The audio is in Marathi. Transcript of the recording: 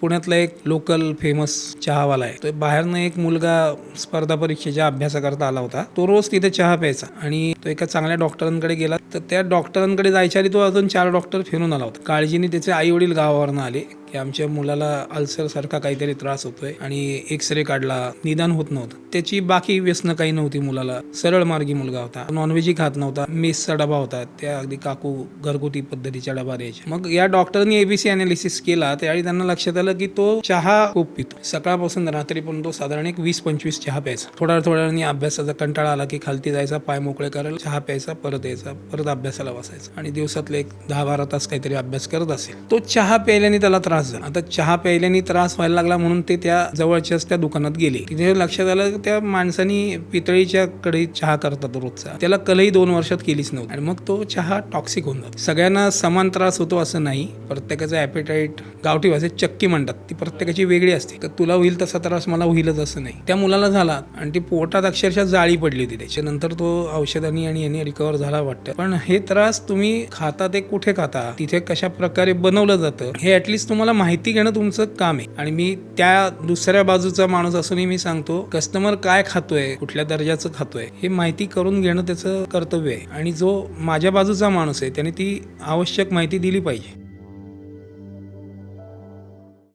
पुण्यातला एक लोकल फेमस चहावाला आहे. तो बाहेरनं एक मुलगा स्पर्धा परीक्षेच्या अभ्यासाकरता आला होता. तो रोज तिथे चहा प्यायचा आणि तो एका चांगल्या डॉक्टरांकडे गेला. तर त्या डॉक्टरांकडे जायच्या आधी तो अजून चार डॉक्टर फिरून आला होता. काळजीने त्याचे आई वडील गावावरनं आले. की आमच्या मुलाला अल्सर सारखा काहीतरी त्रास होतोय आणि एक्सरे काढला निदान होत नव्हतं. त्याची बाकी व्यसनं काही नव्हती मुलाला. सरळ मार्गी मुलगा होता. नॉनव्हेजही खात नव्हता. मेसचा डबा होता. त्या अगदी काकू घरगुती पद्धतीचा डबा द्यायचे मग या डॉक्टरनी एबीसी अनालिसिस केला. त्यावेळी त्यांना लक्षात आलं की तो चहा खूप पितो. सकाळपासून रात्रीपर्यंत तो साधारण एक वीस पंचवीस चहा प्यायचा. थोड्या थोड्याने अभ्यासाचा कंटाळा आला की खालती जायचा पाय मोकळे करायला चहा प्यायचा परत यायचा परत अभ्यासाला बसायचा. आणि दिवसातले एक दहा बारा तास काहीतरी अभ्यास करत असेल. तो चहा प्यायल्याने त्याला त्रास झाला. आता चहा प्यायल्याने त्रास व्हायला लागला म्हणून ते त्या जवळच्याच त्या दुकानात गेले. तिथे लक्षात आलं की त्या माणसानी पितळीच्या कढईत चहा करतात रोजचा. त्याला कलही दोन वर्षात केलीच नव्हती. आणि मग तो चहा टॉक्सिक होऊन जातो. सगळ्यांना समान त्रास होतो असं नाही. प्रत्येकाचं ॲपेटाईट गावठी भाषेत चक्की म्हणतात. ती प्रत्येकाची वेगळी असते. तर तुला होईल तसा त्रास मला होईलच असं नाही. त्या मुलाला झाला आणि ती पोटात अक्षरशः जाळी पडली होती. त्याच्यानंतर तो औषधांनी आणि याने रिकवर झाला वाटतं. पण हे त्रास तुम्ही खाता ते कुठे खाता? तिथे कशा प्रकारे बनवलं जातं? हे ऍटलिस्ट तुम्हाला मला माहिती घेणं तुमचं काम आहे. आणि मी त्या दुसऱ्या बाजूचा माणूस असूनही मी सांगतो कस्टमर काय खातोय कुठल्या दर्जाचं खातोय हे माहिती करून घेणं त्याचं कर्तव्य आहे. आणि जो माझ्या बाजूचा माणूस आहे त्याने ती आवश्यक माहिती दिली पाहिजे.